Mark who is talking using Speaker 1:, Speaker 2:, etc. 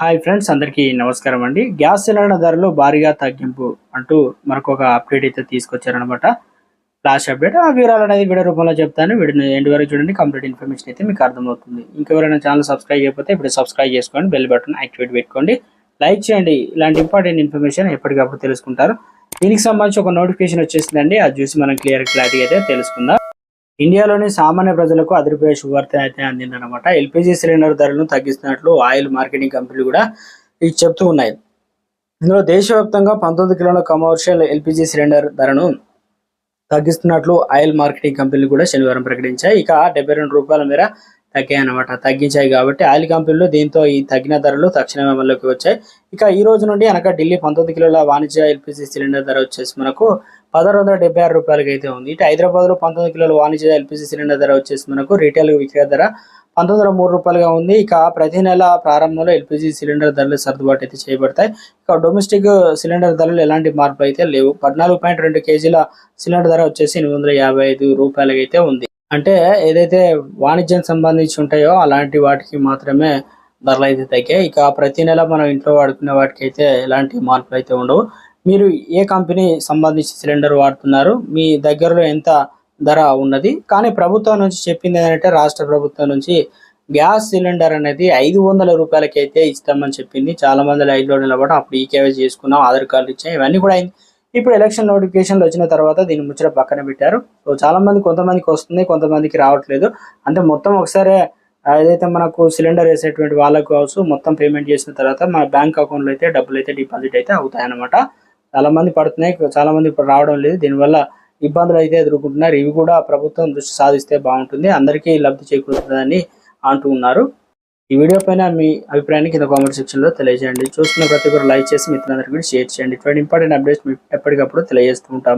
Speaker 1: Hi friends అందరికీ నమస్కారం అండి. గ్యాస్ సిలిండర్ ధరలు భారీగా తగ్గింపు అంటూ మనకు ఒక అప్డేట్ అయితే తీసుకొచ్చారనమాట లాస్ట్ అప్డేట్ ఆ వివరాలు అనేది వీడియో రూపంలో చెప్తాను. వీడియో ఎండ్ వరకు చూడండి. కంప్లీట్ ఇన్ఫర్మేషన్ అయితే మీకు అర్థమవుతుంది. ఇంకెవరైనా ఛానల్ సబ్స్క్రైబ్ చేయకపోతే ఇప్పుడు సబ్స్క్రైబ్ చేసుకోండి. బెల్ బటన్ యాక్టివేట్ పెట్టుకోండి. లైక్ చేయండి. ఇలాంటి ఇంపార్టెంట్ ఇన్ఫర్మేషన్ ఎప్పటికప్పుడు తెలుసుకుంటారు. దీనికి సంబంధించి ఒక నోటిఫికేషన్ వచ్చేసిందండి. అది చూసి మనం క్లియర్ క్లారిటీ అయితే తెలుసుకుందాం. ఇండియాలోని సామాన్య ప్రజలకు అదిరిపోయే శుభవార్త అయితే అందిందనమాట ఎల్పిజి సిలిండర్ ధరలను తగ్గిస్తున్నట్లు ఆయిల్ మార్కెటింగ్ కంపెనీలు కూడా ఇది చెప్తూ ఉన్నాయి. ఇందులో దేశవ్యాప్తంగా పంతొమ్మిది కిలోల కమర్షియల్ ఎల్పిజి సిలిండర్ ధరను తగ్గిస్తున్నట్లు ఆయిల్ మార్కెటింగ్ కంపెనీలు కూడా శనివారం ప్రకటించాయి. ఇక డెబ్బై రెండు రూపాయల మేర తగ్గాయన్నమాట. తగ్గించాయి కాబట్టి ఆయిల్ కంపెనీలు దీంతో ఈ తగ్గిన ధరలు తక్షణమే అమల్లోకి వచ్చాయి. ఇక ఈ రోజు నుండి అనగా ఢిల్లీ పంతొమ్మిది కిలోల వాణిజ్య ఎల్పిజి సిలిండర్ ధర వచ్చేసి మనకు పదహారు వందల డెబ్బై ఆరు రూపాయలకి అయితే ఉంది. ఇటు హైదరాబాద్లో పంతొమ్మిది కిలోల వాణిజ్య ఎల్పిజి సిలిండర్ ధర వచ్చేసి మనకు రీటైల్ విక్రయ ధర పంతొమ్మిది వందల మూడు రూపాయలుగా ఉంది. ఇక ప్రతి నెల ప్రారంభంలో ఎల్పిజి సిలిండర్ ధరలు సర్దుబాటు అయితే చేయబడతాయి. ఇక డొమెస్టిక్ సిలిండర్ ధరలు ఎలాంటి మార్పులు అయితే లేవు. పద్నాలుగు పాయింట్ రెండు కేజీల సిలిండర్ ధర వచ్చేసి ఎనిమిది వందల యాభై ఐదు రూపాయలకి అయితే ఉంది. అంటే ఏదైతే వాణిజ్యం సంబంధించి ఉంటాయో అలాంటి వాటికి మాత్రమే ధరలు అయితే తగ్గాయి. ఇక ప్రతి నెల మనం ఇంట్లో వాడుకునే వాటికి అయితే ఎలాంటి మార్పులు అయితే ఉండవు. మీరు ఏ కంపెనీ సంబంధించి సిలిండర్ వాడుతున్నారు? మీ దగ్గరలో ఎంత ధర ఉన్నది? కానీ ప్రభుత్వం నుంచి చెప్పింది ఏంటంటే రాష్ట్ర ప్రభుత్వం నుంచి గ్యాస్ సిలిండర్ అనేది ఐదు వందల రూపాయలకి అయితే ఇస్తామని చెప్పింది. చాలా మంది లైన్లో నిలబడడం. అప్పుడు ఈ కేవైసీ చేసుకున్నాం ఆధార్ కార్డు ఇచ్చాం ఇవన్నీ కూడా అయింది. ఇప్పుడు ఎలక్షన్ నోటిఫికేషన్లు వచ్చిన తర్వాత దీన్ని ముచ్చట పక్కన పెట్టారు. సో చాలా మంది కొంతమందికి వస్తుంది కొంతమందికి రావట్లేదు. అంటే మొత్తం ఒకసారి ఏదైతే మనకు సిలిండర్ వేసేటువంటి వాళ్ళకు కావచ్చు మొత్తం పేమెంట్ చేసిన తర్వాత మన బ్యాంక్ అకౌంట్లో అయితే డబ్బులు అయితే డిపాజిట్ అయితే అవుతాయన్నమాట. చాలా మంది పడుతున్నాయి చాలా మంది ఇప్పుడు రావడం లేదు. దీనివల్ల ఇబ్బందులు అయితే ఎదుర్కొంటున్నారు. ఇవి కూడా ప్రభుత్వం దృష్టి సాధిస్తే బాగుంటుంది. అందరికీ లబ్ధి చేకూరుతుందని అంటూ ఉన్నారు. ఈ వీడియో పైన మీ అభిప్రాయాన్ని కింద కామెంట్ సెక్షన్లో తెలియజేయండి. చూస్తున్న ప్రతి ఒక్కరు లైక్ చేసి మిత్రులందరికీ షేర్ చేయండి. ఇటువంటి ఇంపార్టెంట్ అప్డేట్స్ ఎప్పటికప్పుడు తెలియజేస్తూ ఉంటాం.